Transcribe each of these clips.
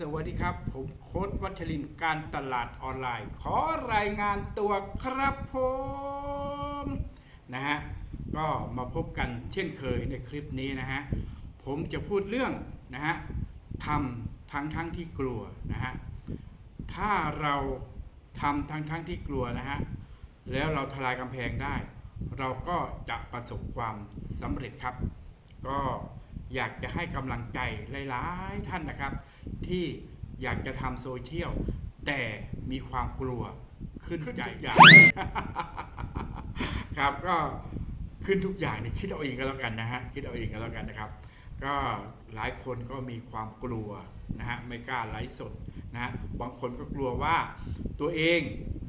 สวัสดีครับ ผมโค้ดวัชรินการตลาดออนไลน์ ขอรายงานตัวครับผมนะฮะก็มาพบกันเช่นเคยในคลิปนี้นะฮะผมจะพูดเรื่องนะฮะทำทั้งทั้งที่กลัวนะฮะถ้าเราทำทั้งทั้งที่กลัวนะฮะแล้วเราทลายกำแพงได้ เราก็จะประสบความสำเร็จครับ ก็อยากจะให้กำลังใจหลาย ๆ ท่านนะครับ ที่อยากจะทำโซเชียลแต่มีความกลัวขึ้นใจอย่างครับก็ขึ้นทุกอย่างนี่คิดเอาเองก็แล้วกันนะฮะคิดเอาเองก็แล้วกันนะครับ ก็หลายคนก็มีความกลัวนะฮะไม่กล้าไลฟ์สดนะฮะบางคนก็กลัวว่าตัวเอง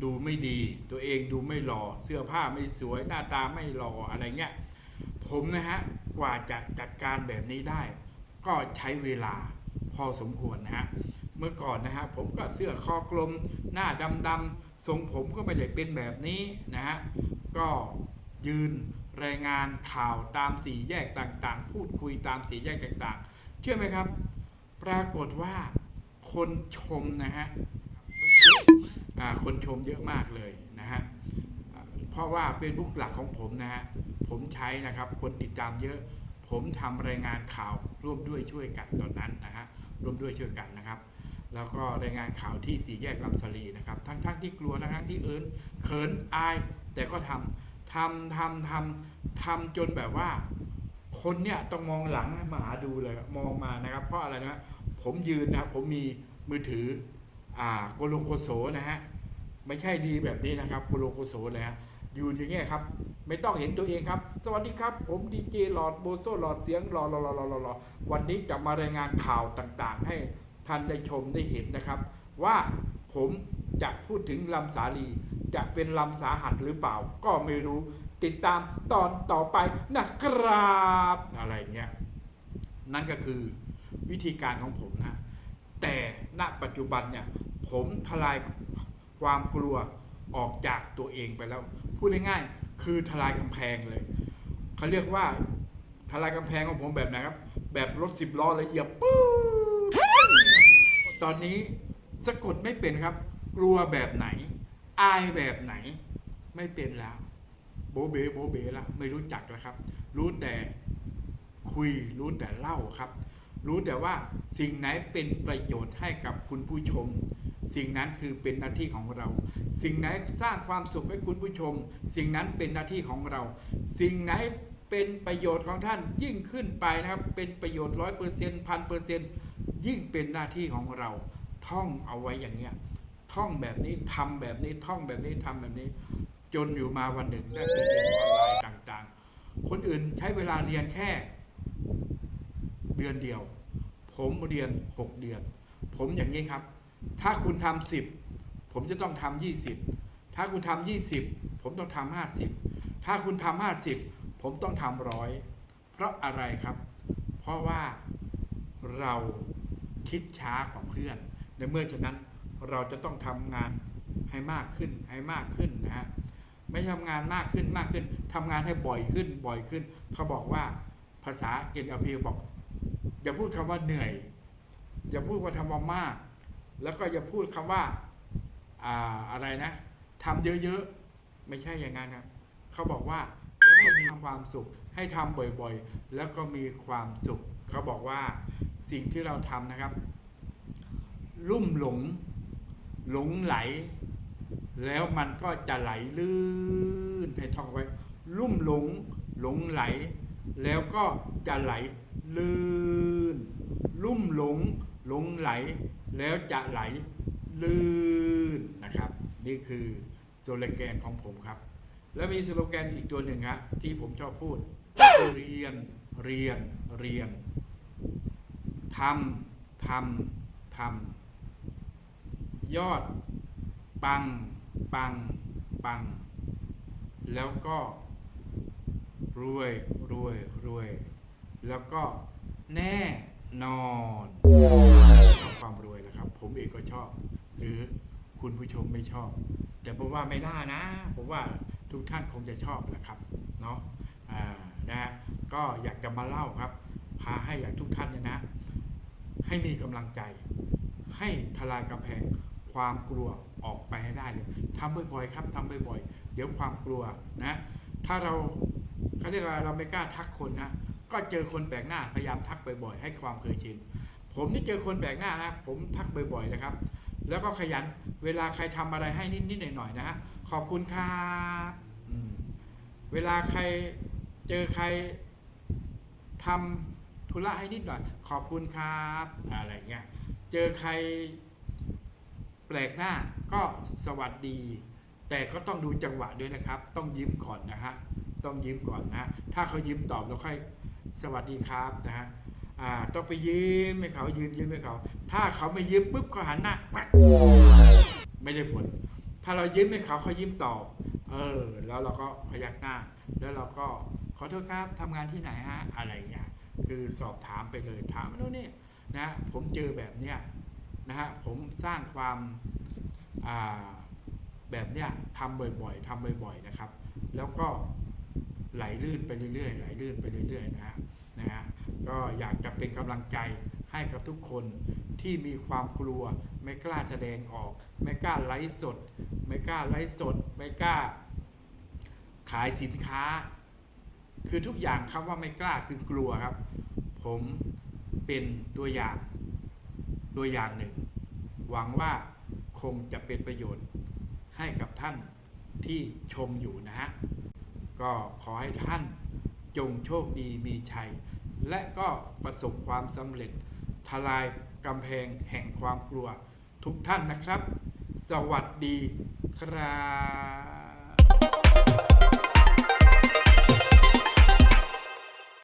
ดูไม่ดี ตัวเองดูไม่หล่อเสื้อผ้าไม่สวยหน้าตาไม่หล่ออะไรเงี้ยผมนะฮะกว่าจะจัดการแบบนี้ได้ ก็ใช้เวลา พอสมควรนะฮะเมื่อก่อนนะฮะผมก็เสื้อคอกลมหน้าดำๆทรงผมก็ไม่ได้เป็นแบบนี้นะฮะก็ยืนรายงานข่าวตามสี่แยกต่างๆ พูดคุยตามสี่แยกต่างๆ เชื่อไหมครับ ปรากฏว่าคนชมนะฮะคนชมเยอะมากเลยนะฮะเพราะว่า Facebook หลักของผมนะฮะผมใช้นะครับคนติดตามเยอะ ผมทำรายงานข่าวร่วมด้วยช่วยกันตอนนั้นนะฮะ ร่วมด้วยช่วยกันนะครับ แล้วก็รายงานข่าวที่สี่แยกลำสลีนะครับ ทั้งๆทที่กลัวทั้งๆที่เอินเขินอาย แต่ก็ทำทำทำทำทำจนแบบว่า คนเนี่ยต้องมองหลังมาหาดูเลยมองมานะครับ เพราะอะไรนะผมยืนนะครับผมมีมือถืออ่าโกโลโกโสนะฮะไม่ใช่ดีแบบนี้นะครับโกโลโกโสเลยฮะ อยืนอย่างเงี้ยครับ ไม่ต้องเห็นตัวเองครับ สวัสดีครับ ผมดีเจหลอดโบโซหลอดเสียงหลอดหลอดหลอดหลอดหลอดวันนี้จะมารายงานข่าวต่างๆ ให้ท่านได้ชมได้เห็นนะครับ ว่าผมจะพูดถึงลำสาลีจะเป็นลำสาหัสหรือเปล่า ก็ไม่รู้ติดตามตอนต่อไปนะครับอะไรเงี้ยนั่นก็คือวิธีการของผมนะแต่ณปัจจุบันเนี่ยผมทลายความกลัว ออกจากตัวเองไปแล้ว พูดง่ายๆคือทลายกำแพงเลยเขาเรียกว่าทลายกำแพงของผมแบบไหนครับ แบบรถสิบล้อเลยเหยียบปื๊ดตอนนี้สะกดไม่เป็นครับ กลัวแบบไหน อายแบบไหน ไม่เป็นแล้ว โบเบโบเบละไม่รู้จักแล้วครับ รู้แต่คุยรู้แต่เล่าครับ รู้แต่ว่าสิ่งไหนเป็นประโยชน์ให้กับคุณผู้ชม สิ่งนั้นคือเป็นหน้าที่ของเรา สิ่งไหนสร้างความสุขให้คุณผู้ชม สิ่งนั้นเป็นหน้าที่ของเรา สิ่งไหนเป็นประโยชน์ของท่านยิ่งขึ้นไปนะครับ เป็นประโยชน์ร้อยเปอร์เซ็นต์พันเปอร์เซ็นต์ยิ่งเป็นหน้าที่ของเรา ท่องเอาไว้อย่างเนี้ยท่องแบบนี้ทำแบบนี้ท่องแบบนี้ทำแบบนี้ จนอยู่มาวันหนึ่งได้ไปเรียนออนไลน์ต่างๆ คนอื่นใช้เวลาเรียนแค่ เดือนเดียว ผมเรียนหกเดือน ผมอย่างนี้ครับ ถ้าคุณทำสิบผมจะต้องทำยี่สิบถ้าคุณทำยี่สิบผมต้องทำห้าสิบถ้าคุณทำห้าสิบผมต้องทำร้อยเพราะอะไรครับ เพราะว่าเราคิดช้ากว่าเพื่อน ในเมื่อฉะนั้นเราจะต้องทำงานให้มากขึ้นให้มากขึ้นนะฮะไม่ทำงานมากขึ้นมากขึ้นทำงานให้บ่อยขึ้นบ่อยขึ้น เขาบอกว่าภาษา NLP บอก อย่าพูดคำว่าเหนื่อย อย่าพูดว่าทำว่ามาก แล้วก็อย่าพูดคำว่าอ่าอะไรนะทำเยอะๆ ไม่ใช่อย่างนั้นครับเขาบอกว่าแล้วก็มีความสุขให้ทำบ่อยๆ แล้วก็มีความสุขเขาบอกว่าสิ่งที่เราทำนะครับ ลุ่มหลงหลงไหล แล้วมันก็จะไหลลื่นให้ท่องไว้ ลุ่มหลงหลงไหล แล้วก็จะไหลลื่น ลุ่มหลง หลงไหลแล้วจะไหลลื่นนะครับ นี่คือสโลแกนของผมครับ แล้วมีสโลแกนอีกตัวหนึ่งครับที่ผมชอบพูดเรียนเรียนเรียนทำทำทำยอด ปัง ปัง ปัง แล้วก็รวยรวยรวย แล้วก็แน่ นอนความรวยนะครับ ผมเองก็ชอบ หรือคุณผู้ชมไม่ชอบ แต่ผมว่าไม่น่านะ ผมว่าทุกท่านคงจะชอบแหละครับเนาะอ่านะฮะก็อยากจะมาเล่าครับ พาให้อยากทุกท่านเนี่ยนะ ให้มีกำลังใจ ให้ทลายกำแพงความกลัวออกไปให้ได้เลยทำบ่อยๆครับทำบ่อยๆ เดี๋ยวความกลัวนะ ถ้าเราเขาเรียกว่าเราไม่กล้าทักคนนะ ก็เจอคนแปลกหน้าพยายามทักบ่อยๆ ให้ความเคยชิน ผมนี่เจอคนแปลกหน้านะผมทักบ่อยๆนะครับ แล้วก็ขยันเวลาใครทำอะไรให้นิดๆหน่อยๆนะฮะขอบคุณครับเวลาใครเจอใครทำธุระให้นิดหน่อย ขอบคุณครับอะไรเงี้ยเจอใครแปลกหน้าก็สวัสดี แต่ก็ต้องดูจังหวะด้วยนะครับ ต้องยิ้มก่อนนะฮะต้องยิ้มก่อนนะ ถ้าเขายิ้มตอบแล้วค่อย สวัสดีครับนะฮะอ่าต้องไปยิ้มให้เขายืนยิ้มให้เขา ถ้าเขาไม่ยิ้มปุ๊บเขาหันหน้าไม่ได้ผล ถ้าเรายิ้มให้เขาเขายิ้มตอบเออ แล้วเราก็พยักหน้า แล้วเราก็ขอโทษครับทำงานที่ไหนฮะอะไรอย่างเงี้ยคือสอบถามไปเลยถามโน่นนี่นะผมเจอแบบเนี้ยนะฮะผมสร้างความอ่าแบบเนี้ยทำบ่อยๆทำบ่อย ๆนะครับ แล้วก็ ไหลลื่นไปเรื่อยๆไหลลื่นไปเรื่อยๆนะฮะนะฮะก็อยากจะเป็นกำลังใจให้กับทุกคนที่มีความกลัวไม่กล้าแสดงออก ไม่กล้าไลฟ์สด ไม่กล้าไลฟ์สด ไม่กล้า ขายสินค้า คือทุกอย่างคำว่าไม่กล้าคือกลัวครับ ผมเป็นตัวอย่างตัวอย่างหนึ่ง หวังว่าคงจะเป็นประโยชน์ให้กับท่านที่ชมอยู่นะฮะ ก็ขอให้ท่านจงโชคดีมีชัย และก็ประสบความสำเร็จ ทลายกำแพงแห่งความกลัวทุกท่านนะครับ สวัสดีครับ